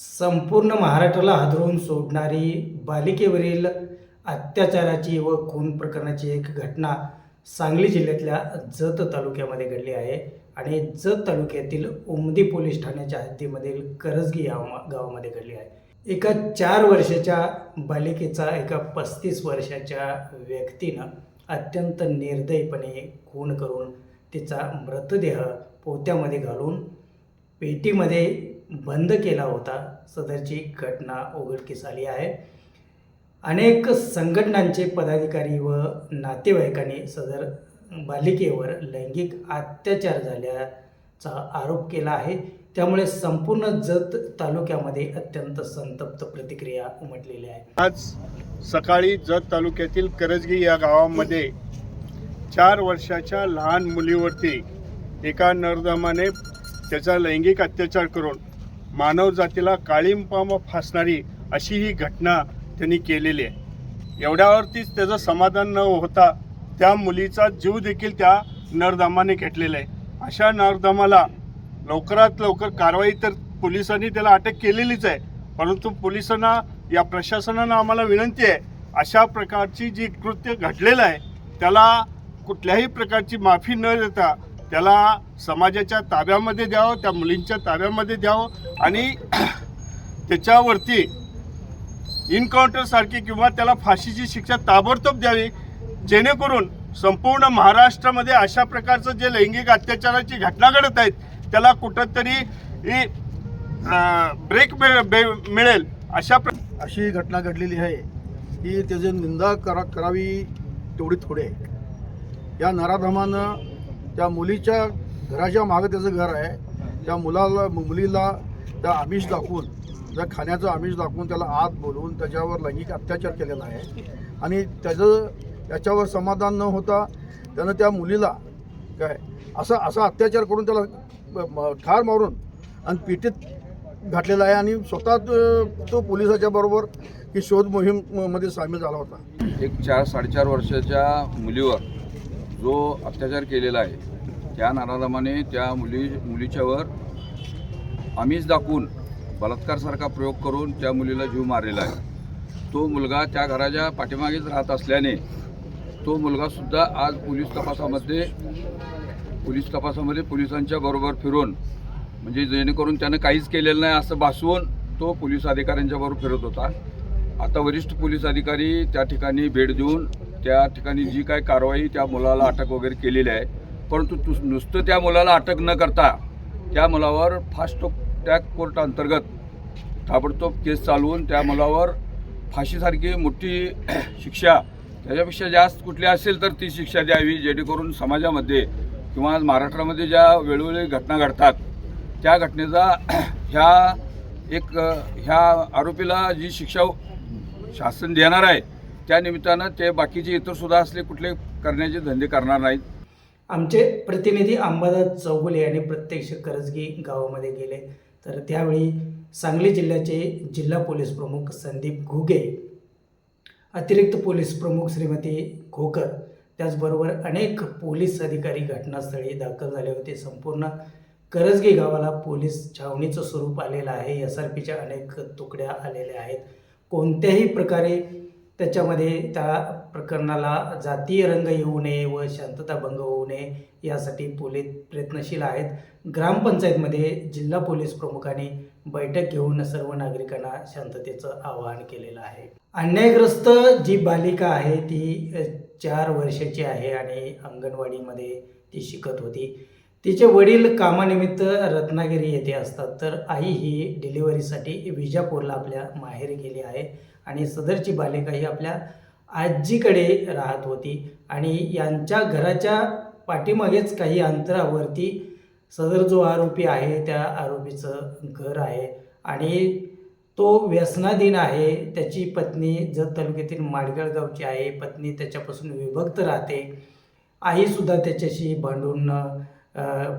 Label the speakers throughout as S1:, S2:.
S1: संपूर्ण महाराष्ट्राला हादरवून सोडणारी बालिकेवरील अत्याचाराची व खून प्रकरणाची एक घटना सांगली जिल्ह्यातल्या जत तालुक्यामध्ये घडली आहे. आणि जत तालुक्यातील उमदी पोलीस ठाण्याच्या हद्दीमधील करजगी या गावामध्ये घडली आहे. एका चार वर्षाच्या बालिकेचा एका पस्तीस वर्षाच्या व्यक्तीनं अत्यंत निर्दयीपणे खून करून तिचा मृतदेह पोत्यामध्ये घालून पेटीमध्ये बंद केला होता. सदरची घटना उघडकीस आली आहे. अनेक संघटनांचे पदाधिकारी व नातेवाईकांनी सदर बालिकेवर लैंगिक अत्याचार झाल्याचा आरोप केला आहे. त्यामुळे संपूर्ण जत तालुक्यामध्ये अत्यंत संतप्त प्रतिक्रिया उमटलेली आहे.
S2: आज सकाळी जत तालुक्यातील करजगी या गावामध्ये चार वर्षाच्या लहान मुलीवरती एका नरदमाने त्याचा लैंगिक अत्याचार करून मानवजातीला काळिंपाम फासणारी अशी ही घटना त्यांनी केलेली आहे. एवढ्यावरतीच त्याचं समाधान न होता त्या मुलीचा जीव देखील त्या नरदमाने घेतलेला आहे. अशा नरदमाला लवकरात लवकर कारवाई तर पोलिसांनी त्याला अटक केलेलीच आहे. परंतु पोलिसांना या प्रशासनानं आम्हाला विनंती आहे अशा प्रकारची जी कृत्य घडलेलं आहे त्याला कुठल्याही प्रकारची माफी न देता त्याला समाजाच्या ताब्यामध्ये द्यावं त्या मुलींच्या ताब्यामध्ये द्यावं आणि त्याच्यावरती इन्काउंटरसारखी किंवा त्याला फाशीची शिक्षा ताबडतोब द्यावी जेणेकरून संपूर्ण महाराष्ट्रामध्ये अशा प्रकारचं जे लैंगिक अत्याचाराची घटना घडत आहेत त्याला कुठंतरी ही, ब्रेक मिळेल अशा प्र
S3: अशी घटना घडलेली आहे की त्याची निंदा करा करावी तेवढी थोडी आहे. या नराधमानं त्या मुलीच्या घराच्या मागं त्याचं घर आहे. त्या मुलाला मुलीला त्या आमिष दाखवून त्या खाण्याचं आमिष दाखवून त्याला आत बोलवून त्याच्यावर लैंगिक अत्याचार केलेला आहे. आणि त्याचं त्याच्यावर समाधान न होता त्यानं त्या मुलीला काय असा असा अत्याचार करून त्याला ठार मारून आणि पिटीत घातलेला आहे. आणि स्वतः तो- पोलिसाच्या बरोबर ही शोध मोहीममध्ये सामील झाला होता.
S4: एक चार साडेचार वर्षाच्या मुलीवर जो अत्याचार केलेला आहे त्या नाराधमाने त्या मुली मुलीच्यावर आमिष दाखवून बलात्कारसारखा प्रयोग करून त्या मुलीला जीव मारलेला आहे. तो मुलगा त्या घराच्या पाठीमागेच राहत असल्याने तो मुलगासुद्धा आज पोलीस तपासामध्ये पोलीस तपासामध्ये पोलिसांच्या बरोबर फिरून म्हणजे जेणेकरून त्यानं काहीच केलेलं नाही असं भासवून तो पोलीस अधिकाऱ्यांच्या बरोबर फिरत होता. आता वरिष्ठ पोलीस अधिकारी त्या ठिकाणी भेट देऊन त्या ठिकाणी जी काय कारवाई त्या मुलाला अटक वगैरे केलेली आहे. परंतु तु नुसतं त्या मुलाला अटक न करता त्या मुलावर फास्ट ट्रॅक कोर्ट अंतर्गत ताबडतोब केस चालवून त्या मुलावर फाशीसारखी मोठी शिक्षा त्याच्यापेक्षा जास्त कुठली असेल तर ती शिक्षा द्यावी जेणेकरून समाजामध्ये किंवा आज महाराष्ट्रामध्ये ज्या वेळोवेळी घटना घडतात त्या घटनेचा ह्या एक ह्या आरोपीला जी शिक्षा शासन देणार आहे त्या निमित्तानं ते बाकीचे इतर सुद्धा असले कुठले करण्याचे धंदे करणार नाहीत.
S1: आमचे प्रतिनिधी अंबादास चौगुले यांनी प्रत्यक्ष करजगी गावामध्ये गेले. तर त्यावेळी सांगली जिल्ह्याचे जिल्हा पोलीस प्रमुख संदीप घुगे अतिरिक्त पोलीस प्रमुख श्रीमती खोकर त्याचबरोबर अनेक पोलीस अधिकारी घटनास्थळी दाखल झाले होते. संपूर्ण करजगी गावाला पोलीस छावणीचं स्वरूप आलेलं आहे. एस आर पीच्या अनेक तुकड्या आलेल्या आहेत. कोणत्याही प्रकारे त्याच्यामध्ये त्या प्रकरणाला जातीय रंग येऊ नये व शांतता भंग होऊ नये यासाठी पोलीस प्रयत्नशील आहेत. ग्रामपंचायतमध्ये जिल्हा पोलीस प्रमुखांनी बैठक घेऊन सर्व नागरिकांना शांततेचं आवाहन केलेलं आहे. अन्यायग्रस्त जी बालिका आहे ती चार वर्षाची आहे आणि अंगणवाडीमध्ये ती शिकत होती. तिचे वडील कामानिमित्त रत्नागिरी येथे असतात. तर आई ही डिलिव्हरीसाठी विजापूरला आपल्या माहेरी गेली आहे. आणि सदरची बालिका ही आपल्या आजीकडे राहत होती. आणि यांच्या घराच्या पाठीमागेच काही अंतरावरती सदर जो आरोपी आहे त्या आरोपीचं घर आहे. आणि तो व्यसनाधीन आहे. त्याची पत्नी जत तालुक्यातील माडगळ गावची आहे. पत्नी त्याच्यापासून विभक्त राहते. आईसुद्धा त्याच्याशी भांडून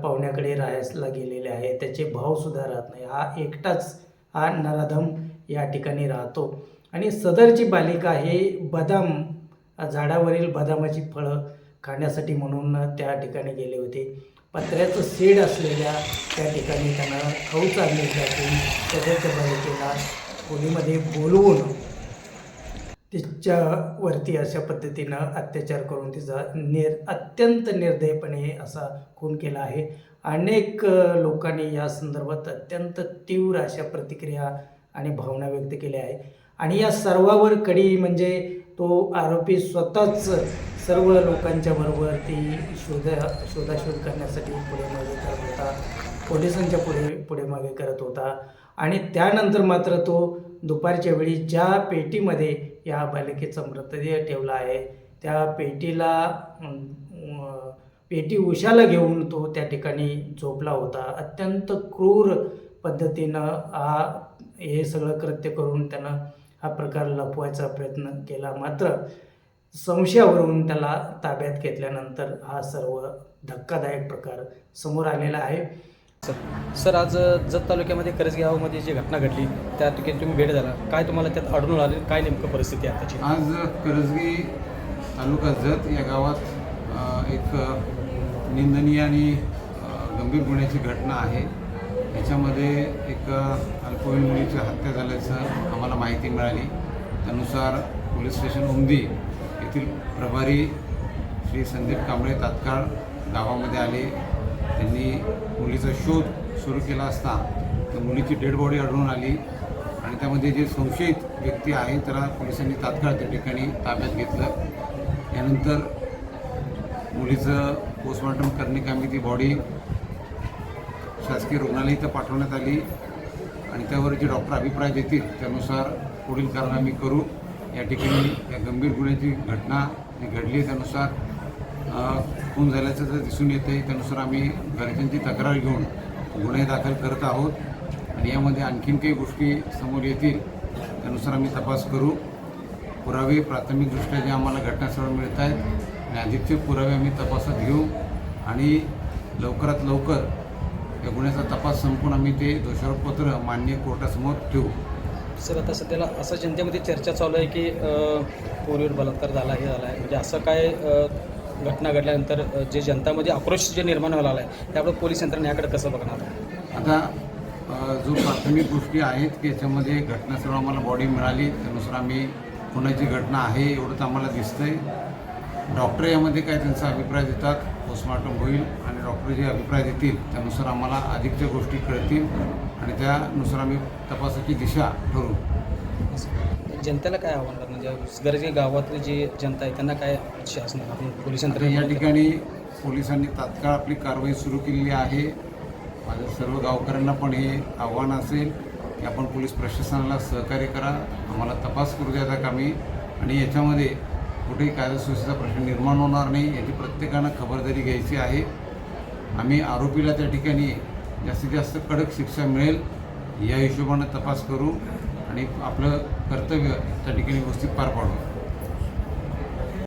S1: पाहुण्याकडे राहायला गेलेले आहे. त्याचे भावसुद्धा राहत नाही. हा एकटाच हा नराधम या ठिकाणी राहतो. आणि सदरची बालिका हे बदाम झाडावरील बदामाची फळं खाण्यासाठी म्हणून त्या ठिकाणी गेले होते. पत्र्याचं सीड असलेल्या त्या ठिकाणी त्यांना खाऊ चालले जाते सदरच्या बालिकेला खोलीमध्ये बोलवून तिच्यावरती अशा पद्धतीनं अत्याचार करून तिचा निर अत्यंत निर्दयपणे असा खून केला आहे. अनेक लोकांनी या संदर्भात अत्यंत तीव्र अशा प्रतिक्रिया आणि भावना व्यक्त केल्या आहे. आणि या सर्वावर कडी म्हणजे तो आरोपी स्वतःच सर्व लोकांच्या बरोबर ती शोधा शोधाशोध करण्यासाठी पुढे मागे करत होता. पोलिसांच्या पुढे पुढे मागे करत होता. आणि त्यानंतर मात्र तो दुपारच्या वेळी ज्या पेटीमध्ये या बालिकेचा मृतदेह ठेवला आहे त्या पेटीला पेटी उशाला घेऊन तो त्या ठिकाणी झोपला होता. अत्यंत क्रूर पद्धतीनं हा हे सगळं कृत्य करून त्यानं हा प्रकार लपवायचा प्रयत्न केला. मात्र संशयावरून त्याला ताब्यात घेतल्यानंतर हा सर्व धक्कादायक प्रकार समोर आलेला आहे.
S5: सर सर आज जत तालुक्यामध्ये करंजी गावामध्ये जी घटना घडली त्या ठिकाणी तुम्ही भेट झाला काय तुम्हाला त्यात आढळून आले? काय नेमकं परिस्थिती आहे त्याची?
S6: आज करजगी तालुका जत या गावात एक निंदनीय आणि गंभीर गुन्ह्याची घटना आहे. याच्यामध्ये एक अल्पवयीन मुलीची हत्या झाल्याचं आम्हाला माहिती मिळाली. त्यानुसार पोलीस स्टेशन उमदी येथील प्रभारी श्री संदीप कांबळे तात्काळ गावामध्ये आले. त्यांनी मुलीचा शोध सुरू केला असता तर मुलीची डेड बॉडी आढळून आली आणि त्यामध्ये जे संशयित व्यक्ती आहे त्याला पोलिसांनी तात्काळ त्या ठिकाणी ताब्यात घेतलं. यानंतर मुलीचं पोस्टमॉर्टम करण्याकामी ती बॉडी शासकीय रुग्णालय इथं पाठवण्यात आली. आणि त्यावर जे डॉक्टर अभिप्राय देतील त्यानुसार पुढील कारवाई आम्ही करू. या ठिकाणी या गंभीर गुन्ह्याची घटना जी घडली आहे त्यानुसार खून झाल्याचं जर दिसून येते त्यानुसार आम्ही घरच्यांची तक्रार घेऊन गुन्हे दाखल करत आहोत. आणि यामध्ये आणखीन काही गोष्टी समोर येतील त्यानुसार आम्ही तपास करू. पुरावे प्राथमिकदृष्ट्या जे आम्हाला घटनास्थळ मिळत आहेत आणि अधिकचे पुरावे आम्ही तपासात घेऊ. आणि लवकरात लवकर या गुन्ह्याचा तपास संपून आम्ही ते दोषारोपपत्र मान्य कोर्टासमोर ठेवू.
S5: सर आता सध्याला असं जनतेमध्ये चर्चा चालू आहे की पोरीवर बलात्कार झाला हे झाला आहे. म्हणजे असं काय घटना घडल्यानंतर जे जनतामध्ये आक्रोश जे निर्माण व्हायला आहे त्यामुळे पोलीस यंत्रणा याकडे कसं बघणार?
S6: आता जो प्राथमिक गोष्टी आहेत की याच्यामध्ये घटनास्थळ आम्हाला बॉडी मिळाली त्यानुसार आम्ही खुनाची घटना आहे एवढं तर आम्हाला दिसतंय. डॉक्टर यामध्ये काय त्यांचा अभिप्राय देतात पोस्टमॉर्टम होईल आणि डॉक्टर जे अभिप्राय देतील त्यानुसार आम्हाला अधिकच्या गोष्टी कळतील आणि त्यानुसार आम्ही तपासाची दिशा ठरवू.
S5: जनतेला काय आव्हान करणार? म्हणजे गरजे गावातली जी जनता आहे त्यांना काय शासनाकडून पोलीस
S6: तर या ठिकाणी पोलिसांनी तात्काळ आपली कारवाई सुरू केलेली आहे. माझ्या सर्व गावकऱ्यांना पण हे आव्हान असेल की आपण पोलीस प्रशासनाला सहकार्य करा. आम्हाला तपास करू द्या कामी आणि याच्यामध्ये कुठेही कायदा प्रश्न निर्माण होणार नाही याची प्रत्येकानं खबरदारी घ्यायची आहे. आम्ही आरोपीला त्या ठिकाणी जास्तीत जास्त कडक शिक्षा मिळेल या हिशोबानं तपास करू आणि आपलं कर्तव्य त्या ठिकाणी व्यवस्थित पार पाडू.